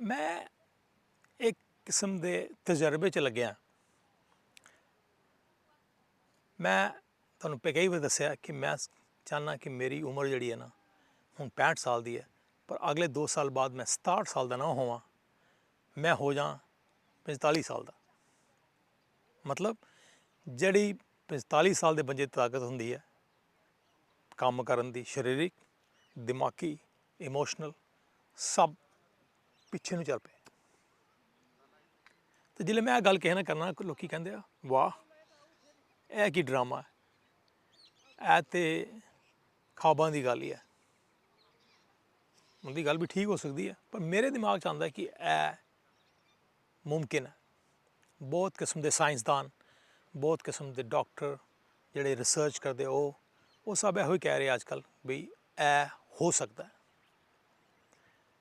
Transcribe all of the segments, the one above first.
ਮੈਂ ਇੱਕ ਕਿਸਮ ਦੇ ਤਜਰਬੇ 'ਚ ਲੱਗਿਆ। ਮੈਂ ਤੁਹਾਨੂੰ ਪਹਿਲਾਂ ਕਈ ਵਾਰ ਦੱਸਿਆ ਕਿ ਮੈਂ ਚਾਹਨਾ ਕਿ ਮੇਰੀ ਉਮਰ ਜਿਹੜੀ ਹੈ ਨਾ ਹੁਣ 65 ਸਾਲ ਦੀ ਹੈ, ਪਰ ਅਗਲੇ 2 ਸਾਲ ਬਾਅਦ ਮੈਂ 67 ਸਾਲ ਦਾ ਨਾ ਹੋਵਾਂ, ਮੈਂ ਹੋ ਜਾ 45 ਸਾਲ ਦਾ। ਮਤਲਬ ਜਿਹੜੀ 45 ਸਾਲ ਦੇ ਬੰਦੇ ਤਾਕਤ ਹੁੰਦੀ ਹੈ ਕੰਮ ਕਰਨ ਦੀ, ਸਰੀਰਿਕ, ਦਿਮਾਗੀ, ਇਮੋਸ਼ਨਲ ਸਭ ਪਿੱਛੇ ਨੂੰ ਚੱਲ ਪਏ। ਤੇ ਜਿਲੇ ਮੈਂ ਇਹ ਗੱਲ ਕਹਿਣਾ ਕਰਨਾ, ਲੋਕੀ ਕਹਿੰਦੇ ਆ, ਵਾਹ, ਇਹ ਕੀ ਡਰਾਮਾ ਹੈ? ਇਹ ਤੇ ਖਾਬਾਂ ਦੀ ਗੱਲ ਹੀ ਹੈ। ਉਹਦੀ ਗੱਲ ਵੀ ਠੀਕ ਹੋ ਸਕਦੀ ਹੈ, ਪਰ ਮੇਰੇ ਦਿਮਾਗ 'ਚ ਆਉਂਦਾ ਕਿ ਇਹ ਮੁਮਕਿਨ ਹੈ। ਬਹੁਤ ਕਿਸਮ ਦੇ ਸਾਇੰਸਦਾਨ, ਬਹੁਤ ਕਿਸਮ ਦੇ ਡਾਕਟਰ ਜਿਹੜੇ ਰਿਸਰਚ ਕਰਦੇ ਉਹ ਉਹ ਸਭ ਇਹੋ ਹੀ ਕਹਿ ਰਹੇ ਅੱਜ ਕੱਲ ਵੀ ਇਹ ਹੋ ਸਕਦਾ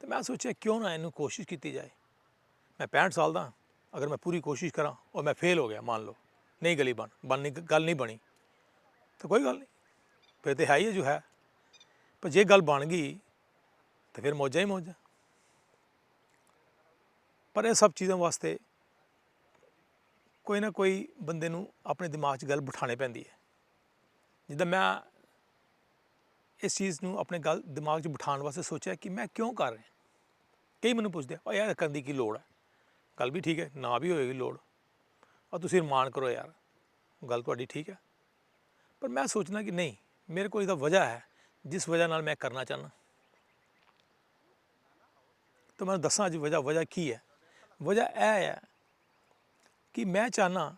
ਤੇ ਮੈਂ ਸੋਚਿਆ ਕਿਉਂ ਨਾ ਇਹਨੂੰ ਕੋਸ਼ਿਸ਼ ਕੀਤੀ ਜਾਏ। ਮੈਂ 65 ਸਾਲ ਦਾ ਅਗਰ ਮੈਂ ਪੂਰੀ ਕੋਸ਼ਿਸ਼ ਕਰਾਂ ਔਰ ਮੈਂ ਫੇਲ ਹੋ ਗਿਆ, ਮੰਨ ਲਓ। ਨਹੀਂ ਗਲੀ ਬਣ, ਬਣਨੀ ਗੱਲ ਨਹੀਂ ਬਣੀ। ਤਾਂ ਕੋਈ ਗੱਲ ਨਹੀਂ। ਫਿਰ ਤੇ ਹੈ ਹੀ ਜੋ ਹੈ। ਪਰ ਜੇ ਗੱਲ ਬਣ ਗਈ, ਤਾਂ ਫਿਰ ਮੌਜਾਂ ਹੀ ਮੌਜਾਂ। ਪਰ ਇਹ ਸਭ ਚੀਜ਼ਾਂ ਵਾਸਤੇ ਕੋਈ ਨਾ ਕੋਈ ਬੰਦੇ ਨੂੰ ਆਪਣੇ ਦਿਮਾਗ 'ਚ ਗੱਲ ਬਿਠਾਣੇ ਪੈਂਦੀ ਹੈ। ਜਿੱਦਾਂ ਮੈਂ ਇਸ ਚੀਜ਼ ਨੂੰ ਆਪਣੇ ਗੱਲ, ਦਿਮਾਗ 'ਚ ਬਿਠਾਉਣ ਵਾਸਤੇ ਸੋਚਿਆ ਕਿ ਮੈਂ ਕਿਉਂ ਕਰ ਰਿਹਾ। ਕਈ ਮੈਨੂੰ ਪੁੱਛਦੇ ਆ ਯਾਰ ਕਰਨ ਦੀ ਕੀ ਲੋੜ ਹੈ ਗੱਲ ਵੀ ਠੀਕ ਹੈ, ਨਾ ਵੀ ਹੋਏਗੀ ਲੋੜ। ਆ ਤੁਸੀਂ ਮਾਣ ਕਰੋ ਯਾਰ, ਗੱਲ ਤੁਹਾਡੀ ਠੀਕ ਹੈ। ਪਰ ਮੈਂ ਸੋਚਣਾ ਕਿ ਨਹੀਂ, ਮੇਰੇ ਕੋਲ ਇਹਦਾ ਵਜ੍ਹਾ ਹੈ, ਜਿਸ ਵਜ੍ਹਾ ਨਾਲ ਮੈਂ ਕਰਨਾ ਚਾਹੁੰਦਾ। ਤਾਂ ਮੈਂ ਦੱਸਾਂ ਅੱਜ ਵਜ੍ਹਾ ਵਜ੍ਹਾ ਕੀ ਹੈ? ਵਜ੍ਹਾ ਇਹ ਹੈ ਕਿ ਮੈਂ ਚਾਹਨਾ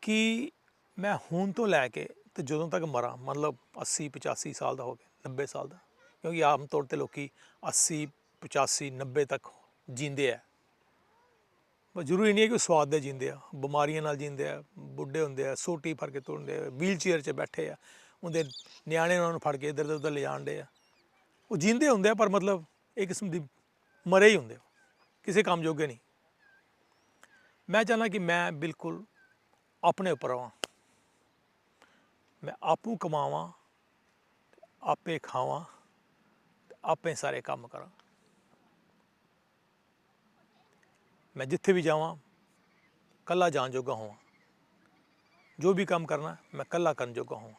ਕਿ ਮੈਂ ਹੁਣ ਤੋਂ ਲੈ ਕੇ ਤੇ ਜਦੋਂ ਤੱਕ ਮਰਾਂ, ਮਤਲਬ 80 85 ਸਾਲ ਦਾ ਹੋ ਗਿਆ 90 ਸਾਲ ਦਾ, ਕਿਉਂਕਿ ਆਮ ਤੌਰ ਤੇ ਲੋਕੀ 80 85 90 ਤੱਕ ਜੀਂਦੇ ਆ। ਪਰ ਜ਼ਰੂਰੀ ਨਹੀਂ ਹੈ ਕਿ ਉਹ ਸਵਾਦ ਦੇ ਜੀਂਦੇ ਆ। ਬਿਮਾਰੀਆਂ ਨਾਲ ਜੀਂਦੇ ਆ, ਬੁੱਢੇ ਹੁੰਦੇ ਆ, ਸੋਟੀ ਫੜ ਕੇ ਤੁਰਦੇ ਆ, ਵੀਲ ਚੇਅਰ 'ਚ ਬੈਠੇ ਆ, ਉਹਦੇ ਨਿਆਣੇ ਉਹਨਾਂ ਨੂੰ ਫੜ ਕੇ ਇੱਧਰ ਉੱਧਰ ਲੈ ਜਾਂਦੇ ਆ। ਉਹ ਜੀਂਦੇ ਹੁੰਦੇ ਆ, ਪਰ ਮਤਲਬ ਇੱਕ ਕਿਸਮ ਦੀ ਮਰੇ ਹੀ ਹੁੰਦੇ ਆ। ਕਿਸੇ ਕੰਮ ਜੋਗੇ ਨਹੀਂ। ਮੈਂ ਚਾਹੁੰਦਾ ਕਿ ਮੈਂ ਬਿਲਕੁਲ ਆਪਣੇ ਉੱਪਰ ਆਵਾਂ। ਮੈਂ ਆਪੂ ਕਮਾਵਾਂ ਆਪੇ ਖਾਵਾਂ, ਤੇ ਆਪੇ ਸਾਰੇ ਕੰਮ ਕਰਾਂ। ਮੈਂ ਜਿੱਥੇ ਵੀ ਜਾਵਾਂ ਕੱਲਾ ਜਾਣ ਜੋਗਾ ਹੋਵਾਂ। ਜੋ ਵੀ ਕੰਮ ਕਰਨਾ, ਮੈਂ ਕੱਲਾ ਕਰਨ ਜੋਗਾ ਹੋਵਾਂ।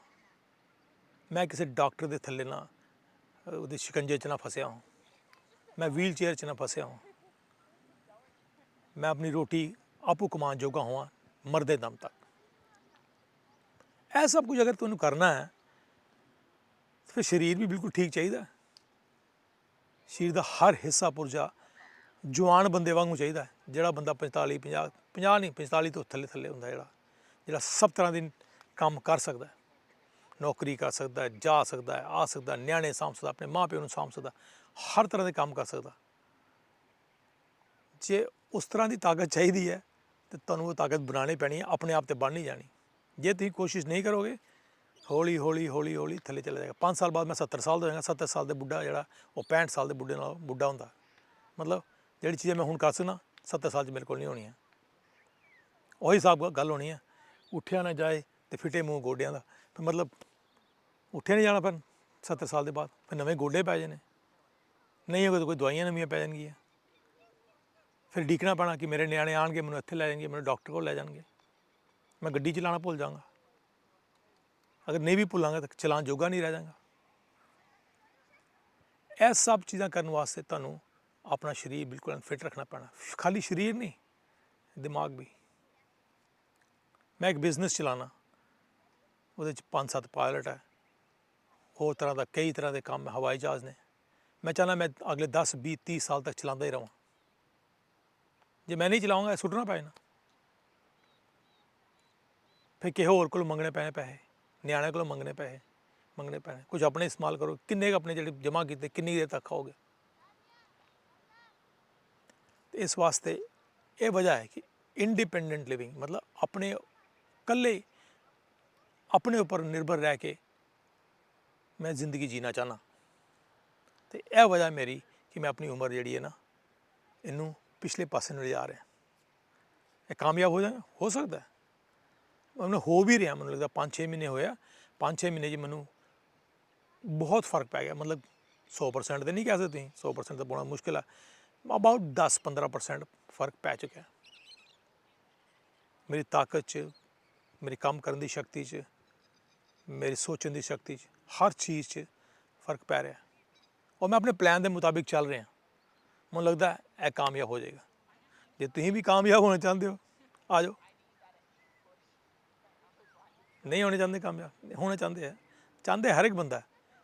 ਮੈਂ ਕਿਸੇ ਡਾਕਟਰ ਦੇ ਥੱਲੇ ਨਾ, ਉਹਦੇ ਸ਼ਿਕੰਜੇ 'ਚ ਨਾ ਫਸਿਆ ਹਾਂ ਮੈਂ ਵੀਲ ਚੇਅਰ 'ਚ ਨਾ ਫਸਿਆ ਹਾਂ ਮੈਂ ਆਪਣੀ ਰੋਟੀ ਆਪੂ ਕਮਾਉਣ ਜੋਗਾ ਹੋਵਾਂ, ਮਰਦੇ ਦਮ ਤੱਕ। ਇਹ ਸਭ ਕੁਝ ਅਗਰ ਤੁਹਾਨੂੰ ਕਰਨਾ ਹੈ ਫਿਰ ਸਰੀਰ ਵੀ ਬਿਲਕੁਲ ਠੀਕ ਚਾਹੀਦਾ ਸਰੀਰ ਦਾ ਹਰ ਹਿੱਸਾ ਪੁਰਜਾ ਜਵਾਨ ਬੰਦੇ ਵਾਂਗੂ ਚਾਹੀਦਾ ਹੈ। ਜਿਹੜਾ ਬੰਦਾ 45 50 50 ਨਹੀਂ 45 ਤੋਂ ਥੱਲੇ ਥੱਲੇ ਹੁੰਦਾ ਜਿਹੜਾ ਜਿਹੜਾ ਸਭ ਤਰ੍ਹਾਂ ਦੇ ਕੰਮ ਕਰ ਸਕਦਾ ਨੌਕਰੀ ਕਰ ਸਕਦਾ ਜਾ ਸਕਦਾ ਆ ਸਕਦਾ ਨਿਆਣੇ ਸਾਂਭ ਸਕਦਾ, ਆਪਣੇ ਮਾਪਿਓ ਨੂੰ ਸਾਂਭ ਸਕਦਾ, ਹਰ ਤਰ੍ਹਾਂ ਦੇ ਕੰਮ ਕਰ ਸਕਦਾ। ਜੇ ਉਸ ਤਰ੍ਹਾਂ ਦੀ ਤਾਕਤ ਚਾਹੀਦੀ ਹੈ, ਤੇ ਤੁਹਾਨੂੰ ਉਹ ਤਾਕਤ ਬਣਾਉਣੀ ਪੈਣੀ ਹੈ, ਆਪਣੇ ਆਪ ਤੇ ਬਣ ਨਹੀਂ ਜਾਣੀ। ਜੇ ਤੁਸੀਂ ਕੋਸ਼ਿਸ਼ ਨਹੀਂ ਕਰੋਗੇ, ਹੌਲੀ ਹੌਲੀ ਹੌਲੀ ਹੌਲੀ ਥੱਲੇ ਚਲਾ ਜਾਏਗਾ। 5 ਸਾਲ ਬਾਅਦ ਮੈਂ 70 ਸਾਲ ਦਾ ਹੋਏਗਾ 70 ਸਾਲ ਦੇ ਬੁੱਢਾ ਜਿਹੜਾ, ਉਹ 65 ਸਾਲ ਦੇ ਬੁੱਢੇ ਨਾਲ, ਬੁੱਢਾ ਹੁੰਦਾ। ਮਤਲਬ ਜਿਹੜੀ ਚੀਜ਼ਾਂ ਮੈਂ ਹੁਣ ਕਰ ਸਕਦਾ 70 ਸਾਲ 'ਚ ਮੇਰੇ ਕੋਲ ਨਹੀਂ ਹੋਣੀਆਂ ਉਹੀ ਹਿਸਾਬ ਗੱਲ ਹੋਣੀ ਹੈ ਉੱਠਿਆ ਨਾ ਜਾਏ ਤੇ ਫਿੱਟੇ ਮੂੰਹ ਗੋਡਿਆਂ ਦਾ। ਫਿਰ ਮਤਲਬ ਉੱਠਿਆ ਨਹੀਂ ਜਾਣਾ ਫਿਰ 70 ਸਾਲ ਦੇ ਬਾਅਦ। ਫਿਰ ਨਵੇਂ ਗੋਡੇ ਪੈ ਜਾਣੇ। ਨਹੀਂ ਹੋਵੇ ਤਾਂ ਕੋਈ ਦਵਾਈਆਂ ਨਵੀਆਂ ਪੈ ਜਾਣਗੀਆਂ। ਫਿਰ ਡੀਕਣਾ ਪੈਣਾ ਕਿ ਮੇਰੇ ਨਿਆਣੇ ਆਣਗੇ, ਮੈਨੂੰ ਇੱਥੇ ਲੈ ਜਾਣਗੇ, ਮੈਨੂੰ ਡਾਕਟਰ ਕੋਲ ਲੈ ਜਾਣਗੇ। ਮੈਂ ਗੱਡੀ ਚਲਾਉਣਾ ਭੁੱਲ ਜਾਵਾਂਗਾ। ਅਗਰ ਨਹੀਂ ਵੀ ਭੁੱਲਾਂਗਾ ਤਾਂ ਚਲਾਉਣ ਜੋਗਾ ਨਹੀਂ ਰਹਿ ਜਾਵਾਂਗਾ। ਇਹ ਸਭ ਚੀਜ਼ਾਂ ਕਰਨ ਵਾਸਤੇ ਤੁਹਾਨੂੰ ਆਪਣਾ ਸਰੀਰ ਬਿਲਕੁਲ ਫਿਟ ਰੱਖਣਾ ਪੈਣਾ। ਖਾਲੀ ਸਰੀਰ ਨਹੀਂ, ਦਿਮਾਗ ਵੀ। ਮੈਂ ਇੱਕ ਬਿਜ਼ਨਸ ਚਲਾਉਣਾ। ਉਹਦੇ ਚ ਪੰਜ ਸੱਤ ਪਾਇਲਟ ਹੈ ਹੋਰ ਤਰ੍ਹਾਂ ਦਾ ਕਈ ਤਰ੍ਹਾਂ ਦੇ ਕੰਮ ਹਵਾਈ ਜਹਾਜ਼ ਨੇ। ਮੈਂ ਚਾਹੁੰਦਾ ਮੈਂ ਅਗਲੇ 10 20 30 ਸਾਲ ਤੱਕ ਚਲਾਉਂਦਾ ਹੀ ਰਵਾਂ। ਜੇ ਮੈਂ ਨਹੀਂ ਚਲਾਉਂਗਾ ਸੁੱਟਣਾ ਪੈ ਜਾਣਾ। ਫਿਰ ਕਿਸੇ ਹੋਰ ਕੋਲ ਮੰਗਣੇ ਪੈਣੇ ਪੈਸੇ। ਨਿਆਣੇ ਕੋਲੋਂ ਮੰਗਣੇ ਪੈਸੇ, ਮੰਗਣੇ ਪੈਣੇ। ਕੁਝ ਆਪਣੇ ਇਸਤੇਮਾਲ ਕਰੋ। ਕਿੰਨੇ ਕੁ ਆਪਣੇ ਜਿਹੜੇ ਜਮ੍ਹਾਂ ਕੀਤੇ, ਕਿੰਨੀ ਦੇਰ ਤੱਕ ਖਾਓਗੇ? ਤੇ ਇਸ ਵਾਸਤੇ ਇਹ ਵਜ੍ਹਾ ਹੈ ਕਿ ਇੰਡੀਪੈਂਡੈਂਟ ਲਿਵਿੰਗ ਮਤਲਬ ਆਪਣੇ ਇਕੱਲੇ ਆਪਣੇ ਉੱਪਰ ਨਿਰਭਰ ਰਹਿ ਕੇ ਮੈਂ ਜ਼ਿੰਦਗੀ ਜੀਣਾ ਚਾਹਨਾ ਤੇ ਇਹ ਵਜ੍ਹਾ ਮੇਰੀ ਕਿ ਮੈਂ ਆਪਣੀ ਉਮਰ ਜਿਹੜੀ ਹੈ ਨਾ, ਇਹਨੂੰ ਪਿਛਲੇ ਪਾਸੇ ਨੂੰ ਲਿਜਾ ਰਿਹਾ। ਇਹ ਕਾਮਯਾਬ ਹੋ ਜਾ, ਹੋ ਸਕਦਾ ਹੈ। ਮੈਨੂੰ ਹੋ ਵੀ ਰਿਹਾ, ਮੈਨੂੰ ਲੱਗਦਾ 5-6 ਮਹੀਨੇ ਹੋਇਆ 5-6 ਮਹੀਨੇ 'ਚ ਮੈਨੂੰ ਬਹੁਤ ਫ਼ਰਕ ਪੈ ਗਿਆ। ਮਤਲਬ 100% ਤੇ ਨਹੀਂ ਕਹਿ ਸਕਦੇ ਤੁਸੀਂ 100% ਤਾਂ ਪਾਉਣਾ ਮੁਸ਼ਕਿਲ ਹੈ ਅਬਾਊਟ 10-15% ਫ਼ਰਕ ਪੈ ਚੁੱਕਿਆ। ਮੇਰੀ ਤਾਕਤ 'ਚ, ਮੇਰੇ ਕੰਮ ਕਰਨ ਦੀ ਸ਼ਕਤੀ 'ਚ, ਮੇਰੀ ਸੋਚਣ ਦੀ ਸ਼ਕਤੀ 'ਚ, ਹਰ ਚੀਜ਼ 'ਚ ਫ਼ਰਕ ਪੈ ਰਿਹਾ। ਔਰ ਮੈਂ ਆਪਣੇ ਪਲਾਨ ਦੇ ਮੁਤਾਬਿਕ ਚੱਲ ਰਿਹਾ। ਮੈਨੂੰ ਲੱਗਦਾ ਇਹ ਕਾਮਯਾਬ ਹੋ ਜਾਏਗਾ। ਜੇ ਤੁਸੀਂ ਵੀ ਕਾਮਯਾਬ ਹੋਣਾ ਚਾਹੁੰਦੇ ਹੋ, ਆ ਜਾਓ। ਨਹੀਂ ਹੋਣੇ ਚਾਹੁੰਦੇ ਕਾਮਯਾਬ, ਹੋਣਾ ਚਾਹੁੰਦੇ ਆ। ਚਾਹੁੰਦੇ ਹਰ ਇੱਕ ਬੰਦਾ,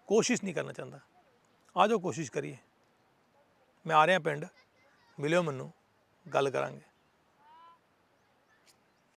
ਕੋਸ਼ਿਸ਼ ਨਹੀਂ ਕਰਨਾ ਚਾਹੁੰਦਾ। ਆ ਜਾਓ, ਕੋਸ਼ਿਸ਼ ਕਰੀਏ। ਮੈਂ ਆ ਰਿਹਾ ਪਿੰਡ ਮਿਲਿਓ ਮੈਨੂੰ ਗੱਲ ਕਰਾਂਗੇ।